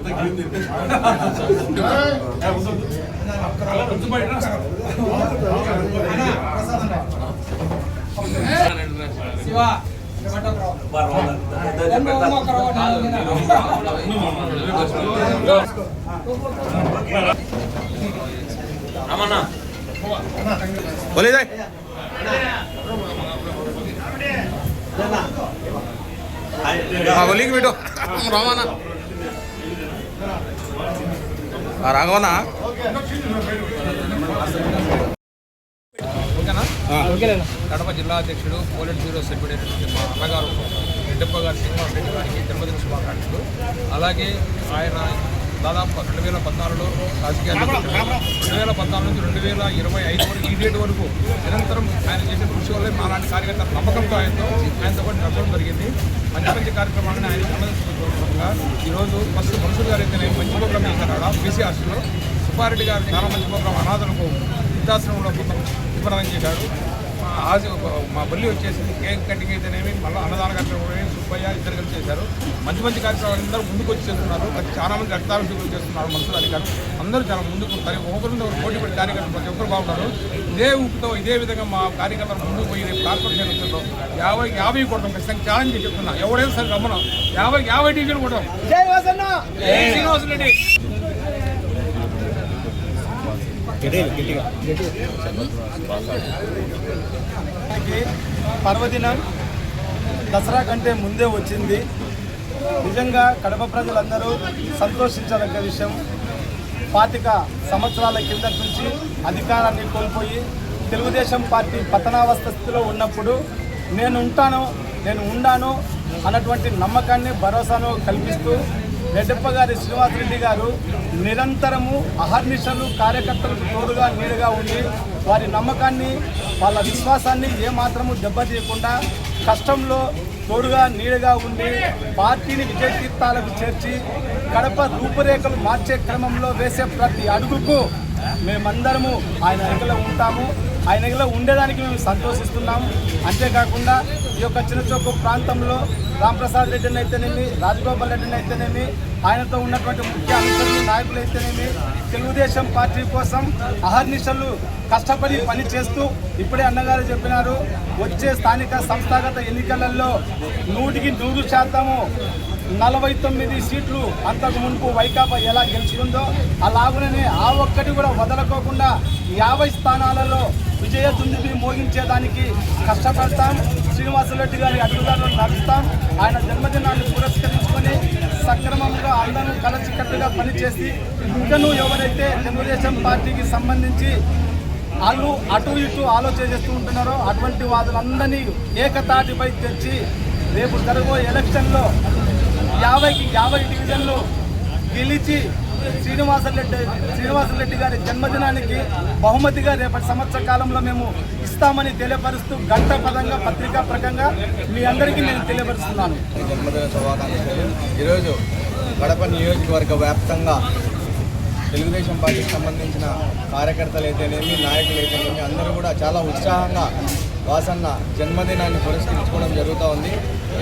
శ్రీనివాసుడి గారి నాయకత్వం జై వాసన జై రాఘవనా కడప జిల్లా అధ్యక్షుడు పోలిట్ బ్యూరో సభ్యుడైనటువంటి మా అన్నగారు రెడ్డప్ప గారి శ్రీనివాస్ రెడ్డి గారికి జన్మదిన శుభాకాంక్షలు. అలాగే ఆయన దాదాపు రెండు వేల పద్నాలుగులో రాజకీయాలు రెండు వేల పద్నాలుగు నుంచి రెండు వేల ఇరవై ఐదు వరకు ఈ డేట్ వరకు నిరంతరం ఆయన చేసిన కృషి వల్లే మాలాంటి కార్యకర్తల నమ్మకంతో ఆయనతో ఆయనతో పాటు నడపడం జరిగింది. మంచి మంచి కార్యక్రమాలను ఆయన ఈరోజు ఫస్ట్ మనుషులు గారు అయితే మంచి ప్రోగ్రామ్ చేశారు ఆడ బీసీ హాస్టల్లో సుబ్బారెడ్డి గారు చాలా మంచి ప్రోగ్రాం అనాథలకు వృద్ధాశ్రమంలో కొంత వివరణ చేశాడు మా ఆజ మా బల్లి వచ్చేసి కేక్ కటింగ్ అయితేనేమి మళ్ళీ అన్నదాన కార్యక్రమం సుబ్బయ్య ఇద్దరు కలిసి చేశారు. మంచి మంచి కార్యక్రమాలు అందరూ ముందుకు వచ్చి చేస్తున్నారు. అది చాలా మంది రక్తాభిషేకం చేస్తున్నారు మనుషులు అధికారులు అందరూ చాలా ముందుకు ఒకరి మీద ఒకరు పోటీ పడి కార్యకర్తలు ప్రతి ఒక్కరు బాగున్నారు. ఇదే ఊపుతో ఇదే విధంగా మా కార్యకర్తలు ముందుకు పోయి రేపు కార్పొరేషన్ ఎన్నికల్లో యాభై యాభై కొట్టడం ఖచ్చితంగా ఛాలెంజ్ చెప్తున్నా. ఎవడైనా సరే రమ్మను. యాభై యాభై టీచర్లు కొట్టడం. శ్రీనివాస్ రెడ్డి పర్వదినం దసరా కంటే ముందే వచ్చింది. నిజంగా కడప ప్రజలందరూ సంతోషించదగ్గ విషయం. పాతిక సంవత్సరాల కిందటి నుంచి అధికారాన్ని కోల్పోయి తెలుగుదేశం పార్టీ పతనావస్థ స్థితిలో ఉన్నప్పుడు నేను ఉంటాను నేను ఉండాను అన్నటువంటి నమ్మకాన్ని భరోసాను కల్పిస్తూ రెడ్డప్ప గారి శ్రీనివాసరెడ్డి గారు నిరంతరము అహర్నిశలు కార్యకర్తలకు తోడుగా నీడుగా ఉండి వారి నమ్మకాన్ని వాళ్ళ విశ్వాసాన్ని ఏమాత్రము దెబ్బతీయకుండా కష్టంలో తోడుగా నీడుగా ఉండి పార్టీని విజయతీర్థాలకు చేర్చి కడప రూపురేఖలు మార్చే క్రమంలో వేసే ప్రతి అడుగుకు మేమందరము ఆయన ఎగలో ఉంటాము. ఆయన ఉండేదానికి మేము సంతోషిస్తున్నాము అంతేకాకుండా ఈ యొక్క చిన్నచోకు ప్రాంతంలో రాంప్రసాద్ రెడ్డిని అయితేనేమి రాజగోపాల్ రెడ్డిని అయితేనేమి ఆయనతో ఉన్నటువంటి ముఖ్య అనుచరులు నాయకులు అయితేనేమి తెలుగుదేశం పార్టీ కోసం అహర్నిశలు కష్టపడి పని చేస్తూ ఇప్పుడే అన్నగారు చెప్పినారు వచ్చే స్థానిక సంస్థాగత ఎన్నికలలో నూటికి నూరు శాతము నలభై తొమ్మిది సీట్లు అంతకు మునుపు వైకాపా ఎలా గెలుచుకుందో అలాగనే ఆ ఒక్కటి కూడా వదలకోకుండా యాభై స్థానాలలో విజయ దుందుబి మోగించేదానికి కష్టపడతాం. శ్రీనివాసరెడ్డి గారి అడుగుదారులు నడుస్తాం. ఆయన జన్మదినాన్ని పురస్కరించుకొని సక్రమంగా అందరూ కలచికట్టుగా పనిచేసి ఇంకనూ ఎవరైతే తెలుగుదేశం పార్టీకి సంబంధించి వాళ్ళు అటు ఇటు ఆలోచన చేస్తూ ఉంటున్నారో అటువంటి వాదులందరినీ ఏకతాటిపై తెచ్చి రేపు జరగబోయే ఎలక్షన్లో యాభైకి యాభై డివిజన్లు గెలిచి శ్రీనివాసరెడ్డి శ్రీనివాసరెడ్డి గారి జన్మదినానికి బహుమతిగా రేపటి సంవత్సర కాలంలో మేము ఇస్తామని తెలియపరుస్తూ గంట పదంగా పత్రికా ప్రకంగా మీ అందరికీ నేను తెలియపరుస్తున్నాను. జన్మదిన శుభాకాంక్షలు. ఈరోజు కడప నియోజకవర్గ వ్యాప్తంగా తెలుగుదేశం పార్టీకి సంబంధించిన కార్యకర్తలు అయితేనేమి నాయకులు అయితేనేమి అందరూ కూడా చాలా ఉత్సాహంగా వాసన్న జన్మదినాన్ని పురస్కరించుకోవడం జరుగుతూ ఉంది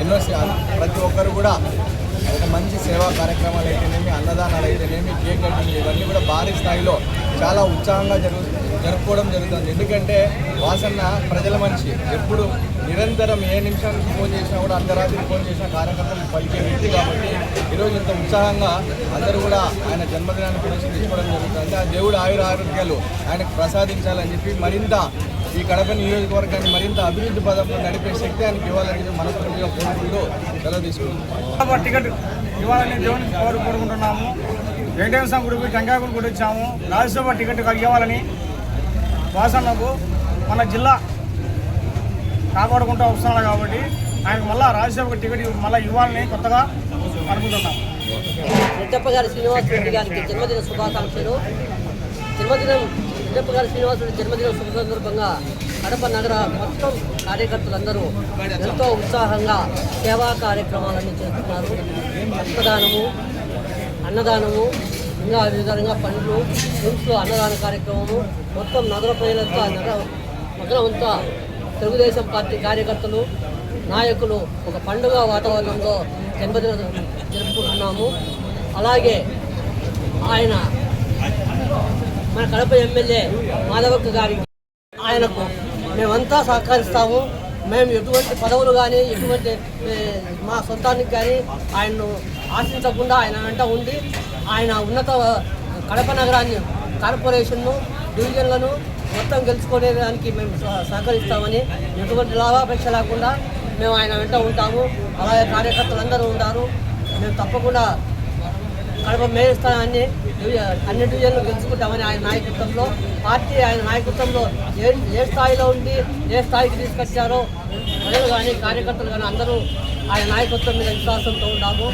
ఎన్నో ప్రతి ఒక్కరు కూడా ఒక మంచి సేవా కార్యక్రమాలు అయితేనేమి అన్నదానాలు అయితేనేమి కేక్ కటింగ్ ఇవన్నీ కూడా భారీ స్థాయిలో చాలా ఉత్సాహంగా జరుగు జరుపుకోవడం జరుగుతుంది. ఎందుకంటే వాసన్న ప్రజల మనిషి ఎప్పుడు నిరంతరం ఏ నిమిషానికి ఫోన్ చేసినా కూడా అర్ధరాత్రి ఫోన్ చేసిన కార్యకర్తలు పలికే వ్యక్తి కాబట్టి ఈరోజు ఇంత ఉత్సాహంగా అందరూ కూడా ఆయన జన్మదినాన్ని గురించి తీసుకోవడం జరుగుతుంది. ఆ దేవుడు ఆయుర ఆరోగ్యాలు ఆయనకు ప్రసాదించాలని చెప్పి మరింత ఈ కడప నియోజకవర్గాన్ని మరింత అభివృద్ధి పదంలో నడిపే శక్తి ఆయనకి ఇవ్వాలని మనస్ఫూర్తిగా కోరుకుంటూ సెలవు తీసుకుంటున్నాం. టికెట్ ఇవ్వాలని దేవుని కోరు కోరుకుంటున్నాము. వెంకటేశ్వర స్వామి గుడికి టెంకాయకుడు గుడి వచ్చాము. రాజ్యసభ టికెట్ ఇవ్వాలని వాసన్నకు మన జిల్లా కాపాడుకుంటూ వస్తున్నాడు కాబట్టి ఆయనకు మళ్ళా రాజ్యసభ టికెట్ మళ్ళీ ఇవ్వాలని కొత్తగా అనుకుంటున్నాం. రెడ్డప్ప గారి శ్రీనివాస్ రెడ్డి గారికి జన్మదిన శుభాకాంక్షలు. జన్మదినం రెడ్డప్ప శ్రీనివాసుడి జన్మదిన శుభ సందర్భంగా కడప నగర మొత్తం కార్యకర్తలందరూ ఎంతో ఉత్సాహంగా సేవా కార్యక్రమాలన్నీ చేస్తున్నారు. రక్తదానము అన్నదానము ఇంకా విధంగా పండ్లు ఫ్రూట్స్లో అన్నదాన కార్యక్రమము మొత్తం నగర ప్రజలంతా నగర నగరమంతా తెలుగుదేశం పార్టీ కార్యకర్తలు నాయకులు ఒక పండుగ వాతావరణంలో జన్మదిన జరుపుకుంటున్నాము. అలాగే ఆయన మన కడప ఎమ్మెల్యే మాధవక్క గారికి ఆయనకు మేమంతా సహకరిస్తాము. మేము ఎటువంటి పదవులు కానీ ఎటువంటి మా సొంతానికి కానీ ఆయన్ను ఆశించకుండా ఆయన వెంట ఉండి ఆయన ఉన్నత కడప నగరాన్ని కార్పొరేషన్ను డివిజన్లను మొత్తం గెలుచుకునేదానికి మేము సహ- సహకరిస్తామని ఎటువంటి లాభాపేక్ష లేకుండా మేము ఆయన వెంట ఉంటాము. అలాగే కార్యకర్తలు ఉంటారు. మేము తప్పకుండా కడప మేయర్ స్థానాన్ని అన్ని డివిజన్లు గెలుచుకుంటామని ఆయన నాయకత్వంలో పార్టీ ఆయన నాయకత్వంలో ఏ ఏ స్థాయిలో ఉండి ఏ స్థాయికి తీసుకొచ్చారో ప్రజలు కానీ కార్యకర్తలు కానీ అందరూ ఆయన నాయకత్వం మీద విశ్వాసంతో ఉన్నాము.